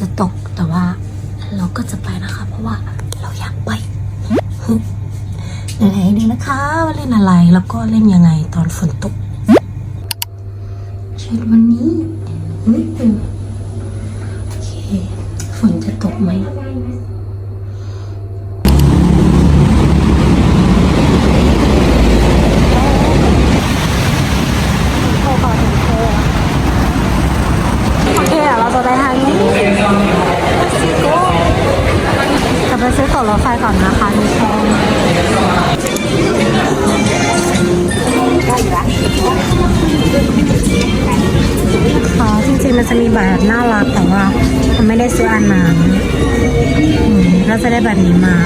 ถึงฝนจะตกแต่ว่าเราก็จะไปนะคะ เพราะว่าเราอยากไป เดี๋ยวให้ดูนะคะว่าเล่นอะไรแล้วก็เล่นยังไงตอนฝนตกชุดวันนี้นิดนึงโอเค ฝนจะตกไหม โอเคอะเราจะไปทางนี้จะไปซื้อตั๋วรถไฟ ก่อนนะคะทุกคนค่ะจริงๆมันจะมีแบบน่ารักแต่ว่ามันไม่ได้ซื้ออันนั้นเราจะได้แบบนี้มา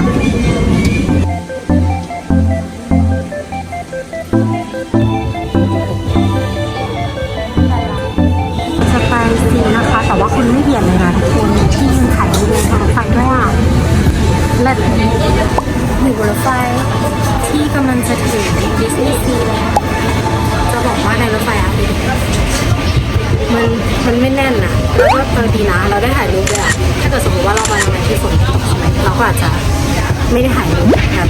แบบอยู่บนรถไฟที่กำลังจะถึงดิสนีย์ซีแล้วจะบอกว่าในรถไฟอะมันมันไม่แน่นอะแล้วก็บางทีนะเราได้ถ่ายรูปด้วยอะถ้าเกิดสมมติว่าเรามาในวันที่ฝนตกใช่ไหมเราก็อาจจะไม่ได้ถ่ายรูปแบบ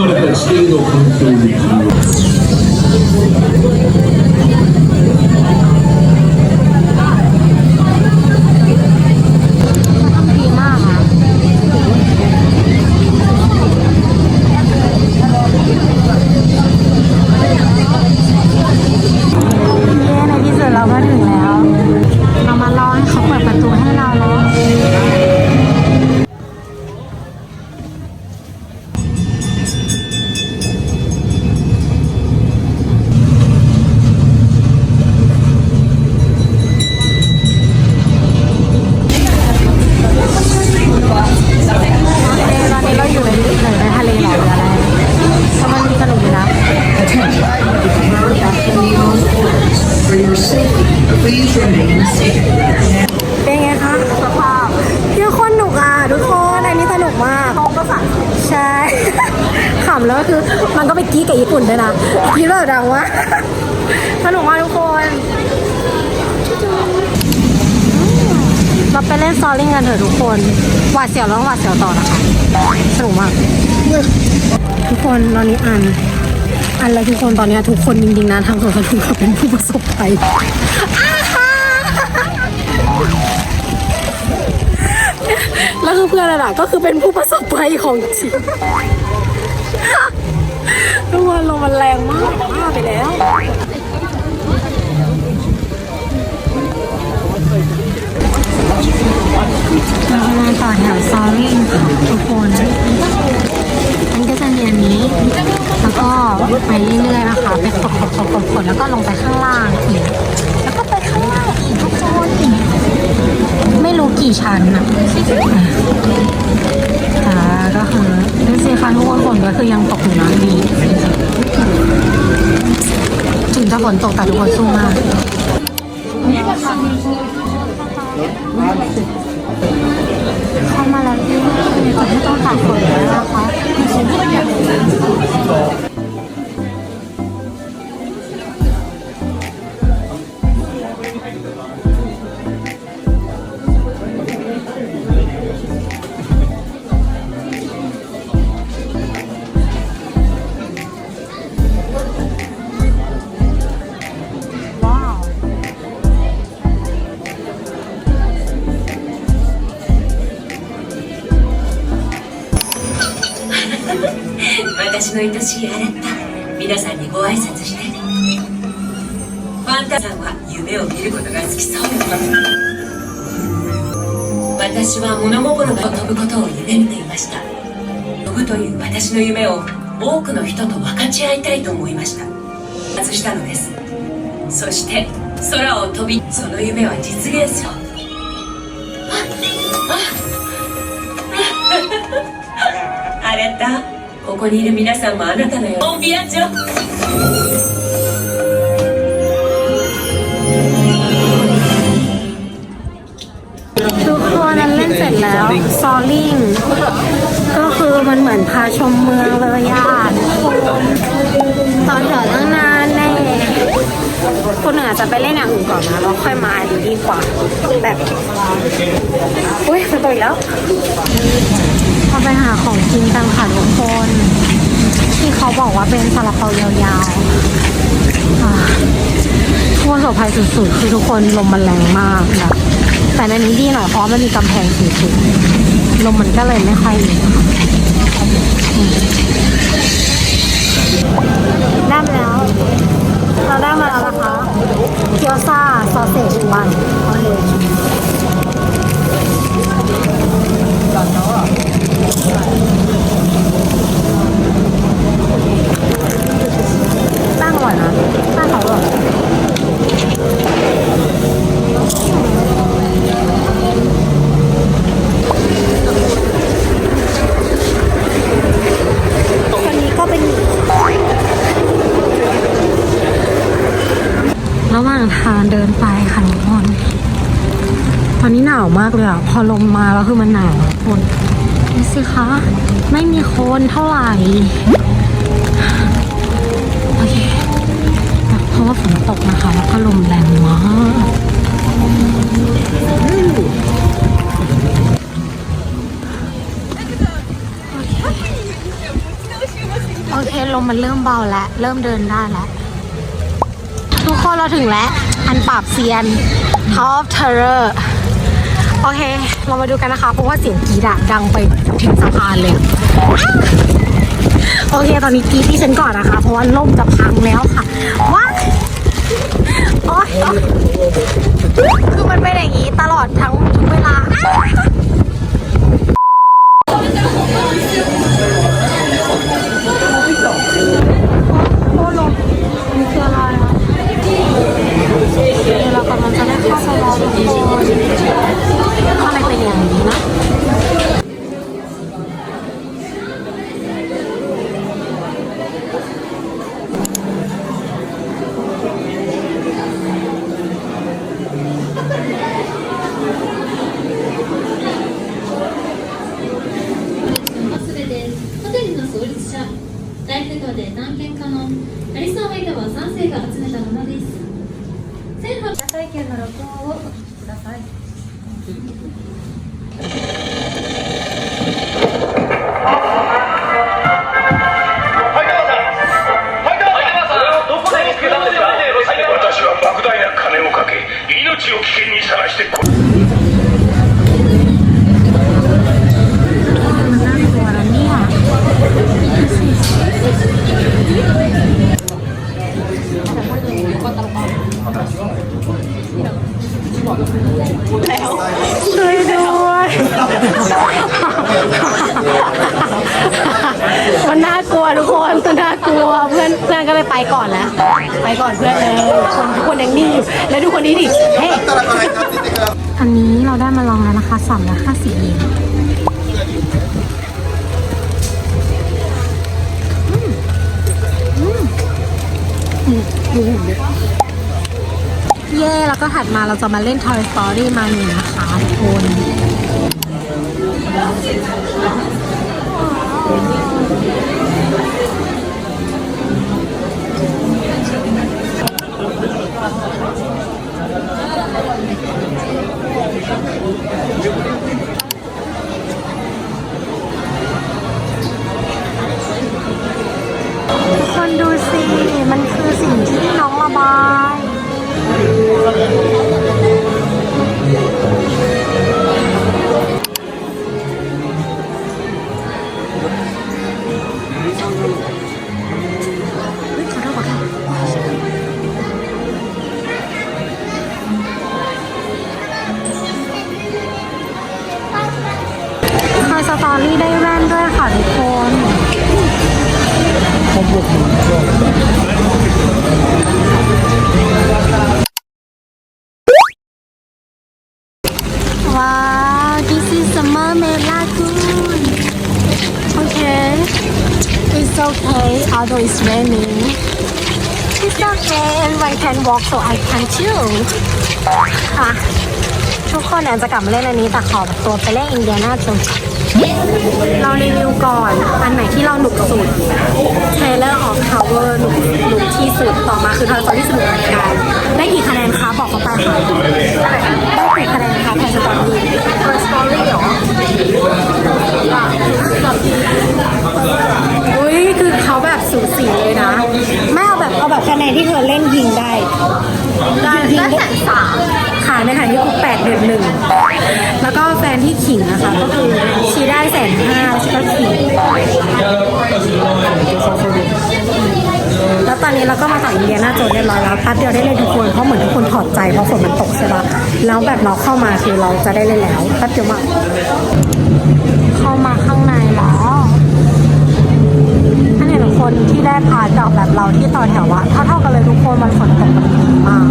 まれた地形の環境に เป็นไงคะสภาพเที่ยวคนหนุกอะทุกคนอันนี้สนุกมากเขาก็สั่งใช่ขำแล้วก็คือมันก็ไปกี้กับญี่ปุ่นด้วยนะกี้แบบดังว่าสนุกมากทุกคนเราไปเล่นซอลลิงกันเถอะทุกคนหวาดเสียวแล้วหวาดเสียวต่อนะคะสนุกมากทุกคนตอนนี้อันอันแล้วทุกคนตอนนี้ทุกคนจริงๆนะทางสวนสนุกเขาเป็นผู้ประสบภัย แล้วคือเพื่อนระก็คือเป็นผู้ประสบภัยของจริงทุกคนลมมันแรงมากมากไปแล้วเรากำลังต่อแถวซอริ่งค่ะทุกคนมันก็จะมีอันนี้ แล้วก็ไปเรื่อยๆนะคะไปกดกดกดกดกดแล้วก็ลงไปข้าง กี่ชั้นอะแต่ก็คือดูสิคะทุกคนฝนก็คือยังตกอยู่นะนี่ถึงจะฝนตกแต่ทุกคนสู้มากเข้ามาแล้วที่นี่จะไม่ต้องตากฝนแล้วนะคะ 私の愛しいアレッタ皆さんにご挨拶して。ファンタさんは夢を見ることが好きそう。よ私は物心が飛ぶことを夢見ていました。飛ぶという私の夢を多くの人と分かち合いたいと思いました。外したのです。そして空を飛びその夢は実現するアレッタここにいる皆さんもあなたのよコンビアチョ ทุกคนนั้นเล่นเสร็จแล้วซอลลิงก็คือมันเหมือนพาชมเมืองเลยย่านตอนแถวตั้งนานแน่ คนหนึ่งอาจจะไปเล่นอย่างอื่นก่อนนะแล้วค่อยมาดีดีกว่าแบบอุ้ยฝนตกอีกแล้วเราไปหาของกินกันค่ะทุกคน ที่เขาบอกว่าเป็นซาลาเปายาวๆอ่าทุกคนปลอดภัยสุดๆ คือทุกคนลมมันแรงมากแบบแต่ในนี้ดีหน่อยเพราะมันมีกำแพงสูงๆลมมันก็เลยไม่ค่อยมีได้มาแล้ว เราได้มา เกี๊ยวซ่าซอสเซจมันเอาเลยตั้งอร่อยนะตั้งเขาอร่อย อะพอลมมาแล้วคือมันหนาวคนดูสิคะ ไม่มีคนเท่าไหร่ โอเค เพราะว่าฝนตกนะคะ แล้วก็ลมแรงมากโอเค ลมมันเริ่มเบาแล้ว เริ่มเดินได้แล้ว ทุกคนเราถึงแล้ว อันปราบเซียน Top Terror โอเค เรามาดูกันนะคะ เพราะว่าเสียงกรีดอะดังไปถึงสะพานเลย โอเค ตอนนี้กรีดที่ฉันก่อนนะคะ เพราะว่าล่มจะพังแล้วค่ะ ว้าโอ๊ยคือมันเป็นอย่างนี้ตลอดทั้งทุกเวลาโอ้ลมนี่คืออะไรอะเรากำลังจะได้เข้าไปแล้วทุกคน の録音をお聞きください。 วเพื่อนเพื่อนก็เลยไปก่อนแล้ว ไปก่อนเพื่อนเลยคนทุกคนยังนิ่งอยู่ แล้วดูคนนี้ดิ เฮ้ยอันนี้เราได้มาลองแล้วนะคะสามร้อยห้าสิบเยนเห็นดิเย่แล้วก็ถัดมาเราจะมาเล่น Toy Story มาหนึ่งนะคะทุกคน ทุกคนดูสิ มันคือสิ่งที่น้องระบาย เขาบวกหนึ่งช่วงว้าว this is a mermaid lagoon okay it's okay although it's raining it's okay everyone can walk so I can too ค่ะ ทุกคนแอาจะกลับมาเล่นอันนี้แต่ขอตัวไปเล่นอินเดียนาจนเรารีวิวก่อน อันไหนที่เราหนุกสุด Taylor of Tower หนุกหนุกที่สุดต่อมาคือทอยสตอรี่สนุกเหมือนกันได้กี่คะแนนคะบอกเขาไปค่ะได้กี่คะแนนคะทอยสตอรี่ทอยสตอรี่เหรออุ้ยคือเขาแบบสูสีเลยนะ ไม่เอาแบบเอาแบบคะแนนที่เธอเล่นยิงได้ได้ได้แสนสาม ในขณะที่กูแปดเดือนหนึ่งแล้วก็แฟนที่ขิงนะคะก็คือชีได้แสนห้าชีก็ขิงแล้วตอนนี้เราก็มาจากอินเดียนาโจนส์เรียบร้อยแล้วแป๊บเดียวได้เล่นทุกคนเพราะเหมือนทุกคนถอดใจเพราะฝนมันตกใช่ปะแล้วแบบเราเข้ามาคือเราจะได้เล่นแล้วแป๊บเดียวมากเข้ามาข้างในแล้วอันนี้ทุกคนที่ได้พาดอกแบบเราที่ต่อแถวอะเท่าเท่าๆกันเลยทุกคนมันฝนตกมันดีมาก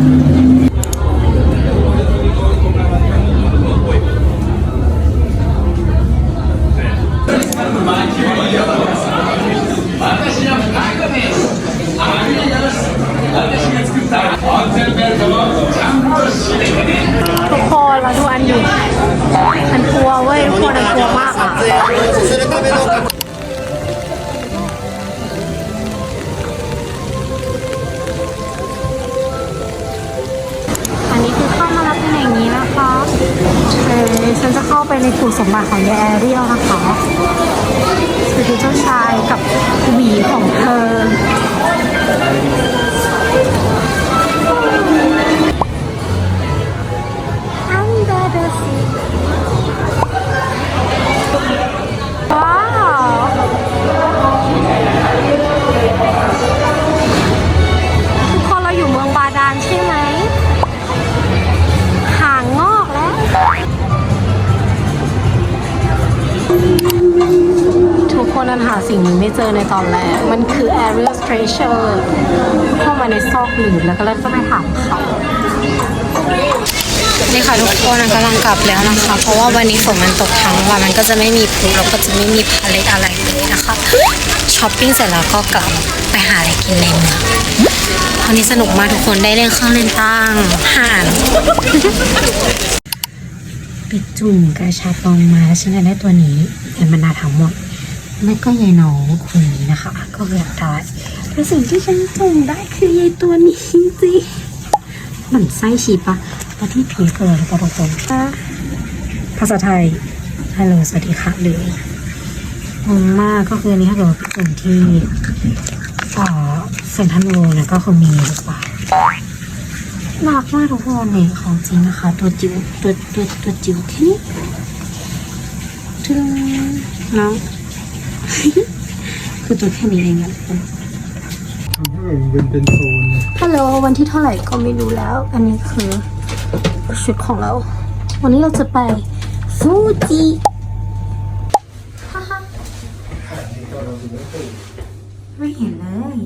สมบัติของยายแอเรียลนะคะคือเจ้าชายกับหวีของเธอ หาสิ่งนี้ไม่เจอในตอนแรก มันคือ Ariel Treasure เข้ามาในซอกหลืบแล้วก็เลยก็ไปถามเขานี่ค่ะทุกคนกำลังกลับแล้วนะคะ เพราะว่าวันนี้ฝนมันตกทั้งวันมันก็จะไม่มีพลุแล้วก็จะไม่มีพาเลทอะไรเลยนะคะช้อปปิ้งเสร็จแล้วก็กลับไปหาอะไรกินในเมืองวันนี้สนุกมากทุกคนได้เล่นเครื่องเล่นตั้งห่านปิดจุ่มกระชับลงมาแล้วฉันจะได้ตัวนี้เป็นบรรดาทั้งหมด ไม่ก็ยายน้องคนนี้นะคะ ก็อยากได้แต่สิ่งที่ฉันจุ่มได้คือยายตัวนี้จริงๆมันไส้ฉีปะมาที่ผีเกิดกระโดดภาษาไทยฮัลโหลสวัสดีค่ะเลยงงมากก็คืออันนี้ถ้าเกิดว่าไปส่งที่เอ่อเซ็นทรัลโวเนี่ยก็คือมีหรือเปล่าน่ารักมากทุกคนเนี่ยของจริงนะคะ ตัวจิ๋วตัวตัวตัวจิ๋วแค่นี้ถึงน้อง คือตัวแค่นี้เองอะทุกคนทำให้แบบเป็นเป็นโซนเนี่ยฮัลโหลวันที่เท่าไหร่ก็ไม่รู้แล้ว อันนี้คือชุดของเรา วันนี้เราจะไปฟูจิฮ่าฮ่าไม่เห็นเลย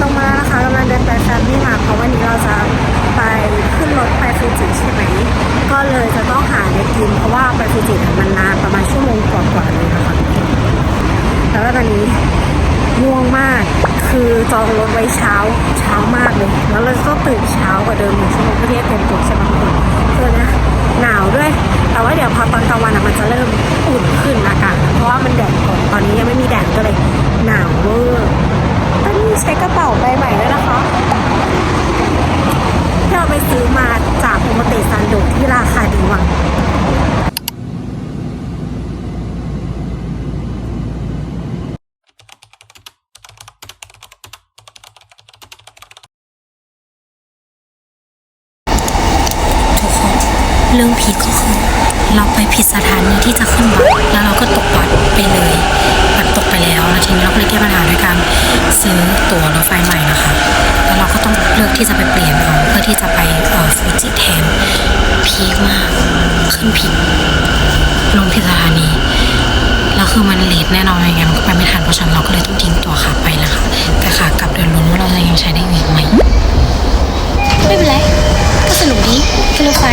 ลงมาแล้วนะคะกำลังเดินไปแฟมลี่มาเพราะวันนี้เราจะไปขึ้นรถไปฟูจิใช่ไหม ก็เลยจะต้องหาอะไรกิน เพราะว่าไปฟูจิเนี่ยมันนานประมาณชั่วโมงกว่าๆเลยนะคะ แต่ว่าตอนนี้ง่วงมาก คือจองรถ ไว้เช้าเช้ามากเลย แล้วเราก็ตื่นเช้ากว่าเดิมหนึ่งชั่วโมงเพื่อที่จะเตรียมตัวใช่ไหมทุกคนคือนะหนาวด้วย แต่ว่าเดี๋ยวพอตอนกลางวันอะมันจะเริ่มอุ่นขึ้นอากาศเพราะว่ามันแดดก่อนตอนนี้ยังไม่มีแดดก็เลยหนาวเวอร์ตอนนี้ใช้กระเป๋าใบใหม่แล้วนะคะที่เราไปซื้อมาจากโอมเตซันโดที่ราคาดีมากทุกคน เรื่องพีคก็คือ เราไปผิดสถานีที่จะขึ้นบัสแล้วเราก็ตกบัสไปเลยบัสตกไปแล้วแล้วทีนี้เราก็เลยแก้ปัญหาด้วยการซื้อตั๋วรถไฟใหม่นะคะ แล้วเราก็ต้องเลือกที่จะไปเปลี่ยนเอาเพื่อที่จะไปออฟูจิแทนพีคมาก ขึ้นผิดลงผิดสถานีแล้วคือมันเลทแน่นอนยังไงมันก็ไปไม่ทันเพราะฉะนั้นเราก็เลยต้องทิ้งตั๋วขาไปนะคะ แต่ขากลับเดินลุ้นว่าเราจะยังใช้ได้อีกไหมไม่เป็นไร สนุกดีขึ้นรถไฟ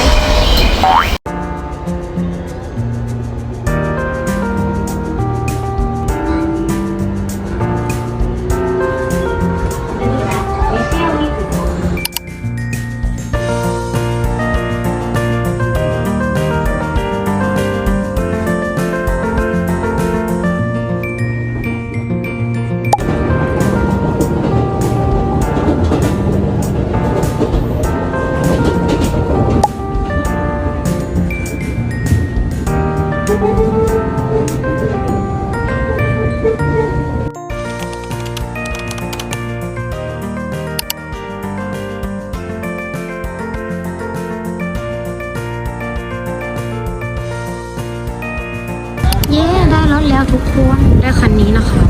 ทุกคนได้คันนี้นะคะ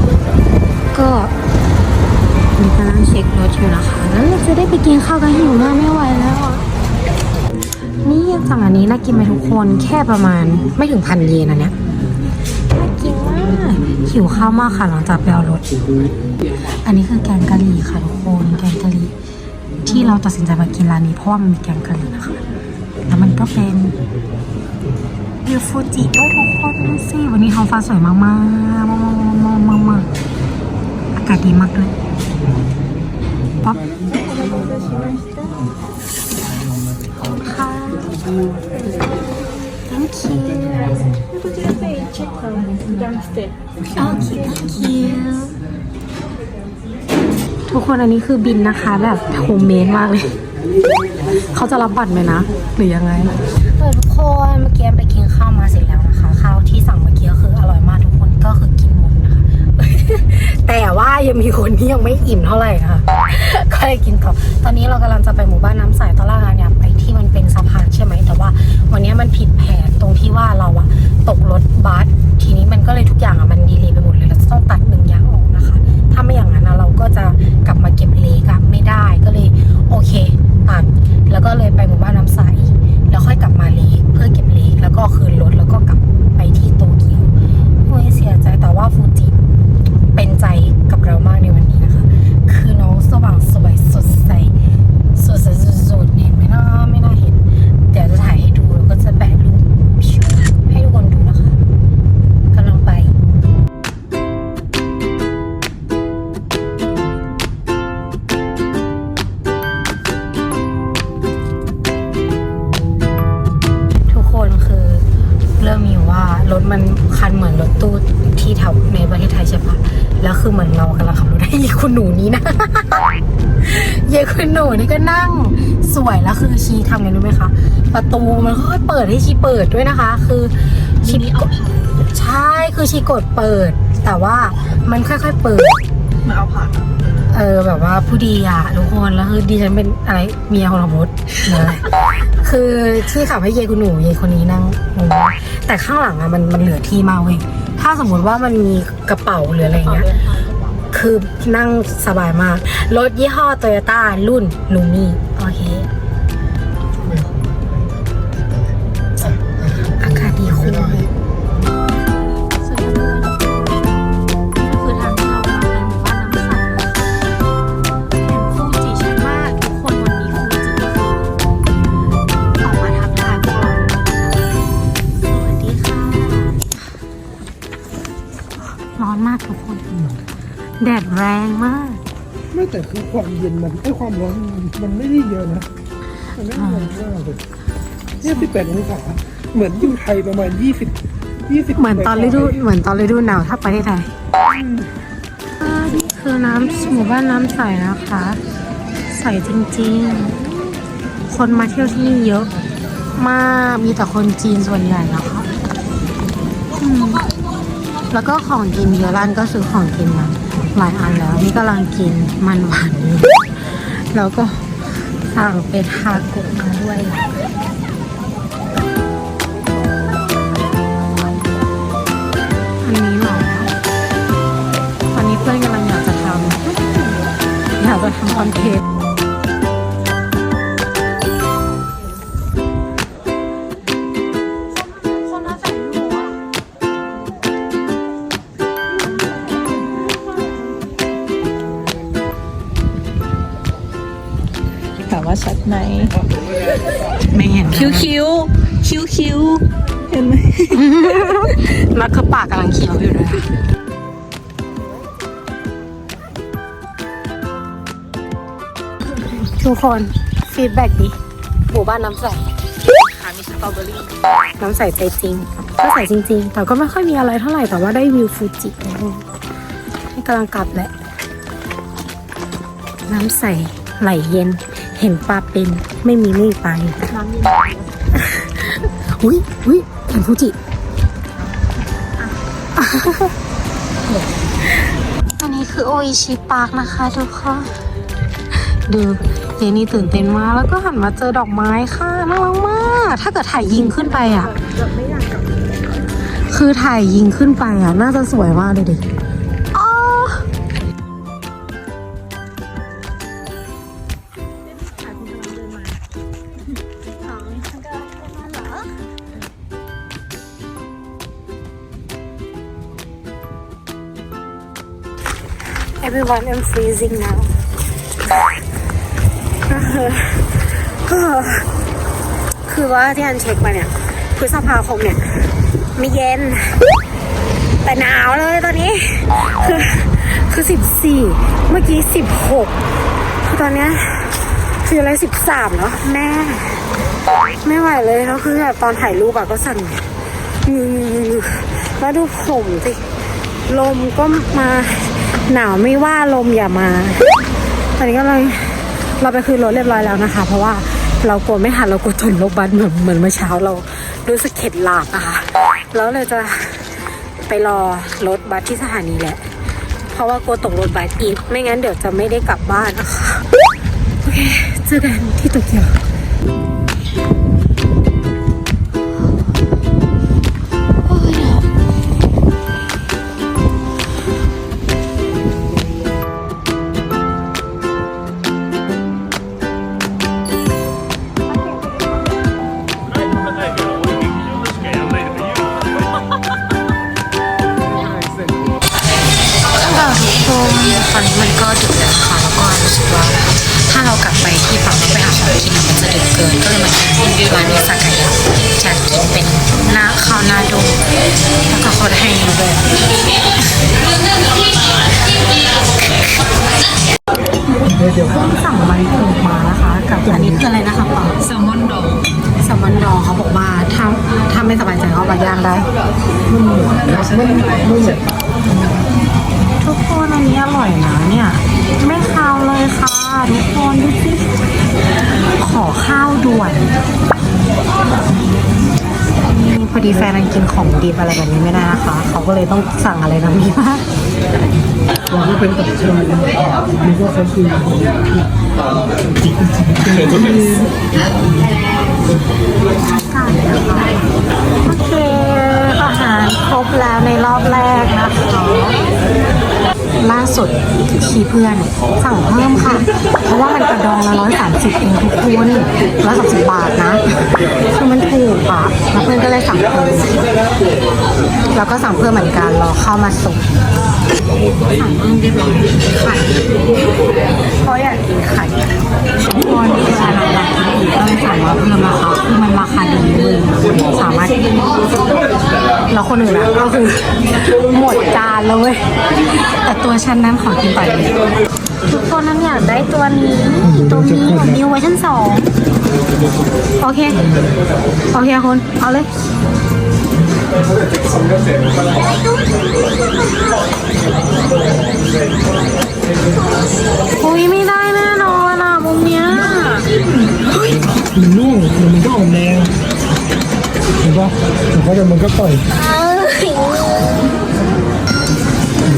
ก็มีกำลังเช็ครถอยู่นะคะ แล้วเราจะได้ไปกินข้าวกันหิวมากไม่ไหวแล้วนี่สั่งอันนี้น่ากินไหมทุกคนแค่ประมาณไม่ถึงพันเยนอันเนี้ยน่ากินมากหิวข้าวมากค่ะหลังจากไปเอารถอันนี้คือแกงกะหรี่ค่ะทุกคนแกงกะหรี่ที่เราตัดสินใจมากินร้านนี้เพราะว่ามันมีแกงกะหรี่นะคะแล้วมันก็เป็นวิวฟูจิด้วยทุกคน ดูสิวันนี้ท้องฟ้าสวยมากมากมากมากมากมากอากาศดีมากเลยป๊อปขอบคุณค่ะ thank you โอเค thank you ทุกคนอันนี้คือบินนะคะแบบโฮมเมดมากเลย เขาจะรับบัตรไหมนะ หรือยังไงเออทุกคนเมื่อกี้ไป ยังมีคนที่ยังไม่อิ่มเท่าไหร่นะคะก็เลยกินต่อ ตอนนี้เรากำลังจะไปหมู่บ้านน้ำใสตอนแรกเนี่ยไปที่มันเป็นสะพานใช่ไหม แต่ว่าวันนี้มันผิดแผนตรงที่ว่าเราอะตกรถบัส ทีนี้มันก็เลยทุกอย่างอะมันดีเลยไปหมดเลย เราจะต้องตัดหนึ่งอย่างออกนะคะ ถ้าไม่อย่างนั้นนะเราก็จะกลับมาเก็บเลกอะไม่ได้ ก็เลยโอเคตัด แล้วก็เลยไปหมู่บ้านน้ำใส แล้วค่อยกลับมาเลกเพื่อเก็บเลกแล้วก็คืนรถแล้วก็กลับไปที่โตเกียวโอ้ยเสียใจแต่ว่าฟูจิ คือชีทำไงรู้ไหมคะประตูมันค่อยๆเปิดให้ชีเปิดด้วยนะคะ คือชีกดใช่คือชีกดเปิด แต่ว่ามันค่อยๆเปิดมาเอาผ่านเออแบบว่าผู้ดีอะทุกคนแล้วคือดิฉันเป็นอะไรเมียของเราบดหรืออะไรคือที่ขับให้เยคุณหนูเยคนนี้นั่งงงแต่ข้างหลังอะมันมันเหลือที่มากเว้ยถ้าสมมุติว่ามันมีกระเป๋าหรืออะไรเงี้ยคือนั่งสบายมาก รถยี่ห้อโตโยต้ารุ่นลูมี่โอเค ดดแรงมาก ไม่แต่คือความเย็นมันไอ้ความร้อนมันมันไม่ได้เยอะนะ มันไม่ได้เยอะมากเลยเนี่ยสิบแปดองศาเหมือนอยู่ไทยประมาณยี่สิบยี่สิบเหมือนตอนฤดูเหมือนตอนฤดูหนาวถ้าประเทศไทยอ่านี่คือน้ำหมู่บ้านน้ำใสนะคะ ใสจริงๆ คนมาเที่ยวที่นี่เยอะมากมีแต่คนจีนส่วนใหญ่นะคะอืมแล้วก็ของกินเยอะร้านก็ซื้อของกินมา หลายอันแล้ว นี่กำลังกินมันหวานอยู่แล้วก็สั่งเป็นทาโกะมาด้วยอันนี้หรอตอนนี้เพื่อนกำลังอยากจะทำอยากจะทำคอนเทนต์ ไหมไม่เห็นคิ้วคิ้วคิ้วคิ้วเห็นไหมแล้วคือปากกำลังเขียวอยู่เลยทุกคนฟีดแบ็กดิหมู่บ้านน้ำใสค่ะมีสตรอเบอรี่น้ำใสใจจริงก็ใสจริง ๆ แต่ก็ไม่ค่อยมีอะไรเท่าไหร่แต่ว่าได้วิวฟูจินี่กำลังกลับแหละน้ำใสไหลเย็น เห็นปลาเป็นไม่มีไม่ไปน้ำเย็นอุ้ยอุ้ยเห็นฟูจิอันนี้คือโออิชิปาร์คนะคะทุกคนดูเจนี่ตื่นเต้นมากแล้วก็หันมาเจอดอกไม้ค่ะน่ารักมาก ถ้าเกิดถ่ายยิงขึ้นไปอะ คือถ่ายยิงขึ้นไปอะ น่าจะสวยมากเลยดิ everyone I'm freezing now คือว่าที่อันเช็คมาเนี่ยพฤษภาคมเนี่ยไม่เย็น แต่หนาวเลยตอนนี้ คือคือสิบสี่เมื่อกี้สิบหกคือตอนเนี้ยคืออะไรสิบสามเนาะแม่ไม่ไหวเลยแล้วคือแบบตอนถ่ายรูปอะก็สั่นงือแล้วดูผมสิลมก็มา หนาวไม่ว่าลมอย่ามา ตอนนี้ก็เลยเราไปคืนรถเรียบร้อยแล้วนะคะ เพราะว่าเรากลัวไม่ทันเรากลัวชนรถบัสเหมือนเหมือนเมื่อเช้าเรารู้สึกเข็ดหลาบอะค่ะแล้วเลยจะไปรอรถบัสที่สถานีแหละ เพราะว่ากลัวตกรถบัสอีก ไม่งั้นเดี๋ยวจะไม่ได้กลับบ้านนะคะ โอเคเจอกันที่โตเกียว แล้วก็เขาให้ด้วยสั่งมันถูกมานะคะกับอันนี้คืออะไรนะคะป๋าแซลมอนดองแซลมอนดองเขาบอกว่าถ้าถ้าไม่สบายใจก็เอาไปย่างได้ทุกคนอันนี้อร่อยนะเนี่ยไม่คาวเลยค่ะทุกคนดูสิขอข้าวด่วน อดีแฟนนันกินของดิบอะไรแบบนี้ไม่ได้นะคะ เขาก็เลยต้องสั่งอะไรนะมีบ้างเราก็เป็นต่างชาตินะนี่ก็เขาคือโอเคอาหารครบแล้วในรอบแรกนะคะล่าสุดที่เพื่อนสั่งเพิ่มค่ะ เพราะว่า กระดองละร้อยสามสิบเองทุกคนร้อยสามสิบบาทนะคือมันถูกอะแล้วเพื่อนก็เลยสั่งเพิ่มแล้วก็สั่งเพิ่มเหมือนกันรอเข้ามาส่งสั่งเพิ่มเรียบร้อยไข่เพราะอยากกินไข่ทุกคนเวลาเราอยากกินอีก็เลยสั่งว่าเพิ่มราคาคือมันราคาดีเลยสามารถแล้วคนอื่นอะก็คือหมดจานเลยแต่ตัวฉันนั้นขอกินต่อเลย ทุกคนนั้นอยากได้ตัวนี้ ตัวนี้ของนิวเวอร์ชันสองโอเค โอเคคุณเอาเลยอุ้ยไม่ได้แน่นอนอะมุมเนี้ยมันนุ่งเดี๋ยวมันก็อ่อนแรงเห็นปะเดี๋ยวเขาเดี๋ยวมันก็ปล่อย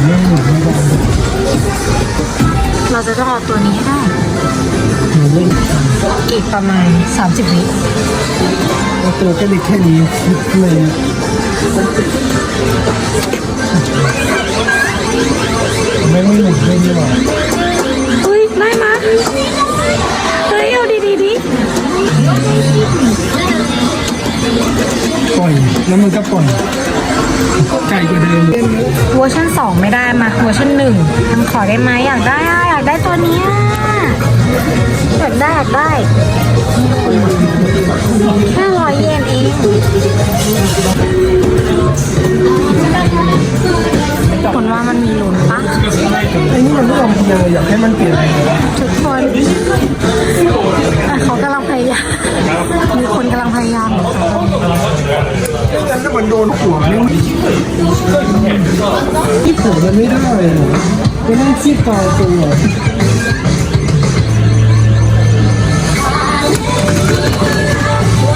เรื่องหนึ่งไม่ได้ เราจะต้องเอาตัวนี้ให้ได้มันเล่นอีกประมาณ 30 วิเอาตัวก็เล็กแค่นี้เลยไม่ไม่หมุนไม่ดีกว่าอุ้ยได้มาเฮ้ยเอาดีดีๆดิปล่อย แล้วมันก็ปล่อยไกลกว่าเดิมเวอร์ชัน2 ไม่ได้มาเวอร์ชันหนึ่งทำขอได้ไหมอยากได้อะอยาก ได้ตัวเนี้ยอยากได้อยากได้แค่ร้อยเยนเองคุณว่ามันมีลุ้นปะไอ้นี่มันไม่ยอมเพียงเลยอยากให้มันเปลี่ยนไปเลยทุกคนอะเขากำลังพยายามมีคนกำลังพยายามอยู่ค่ะงั้นถ้ามันโดนหัวนี่ที่หัวมันไม่ได้ เหรอมันต้องขี้ตายตัว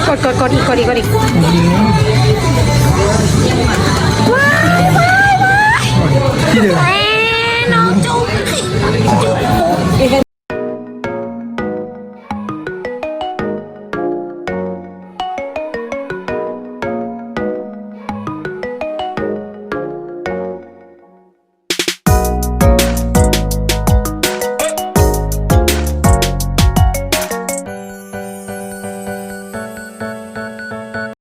กดกดกดอีกกดอีกกดอีกว้ายว้ายว้ายที่เดิมเอ้น้องจุ๊บ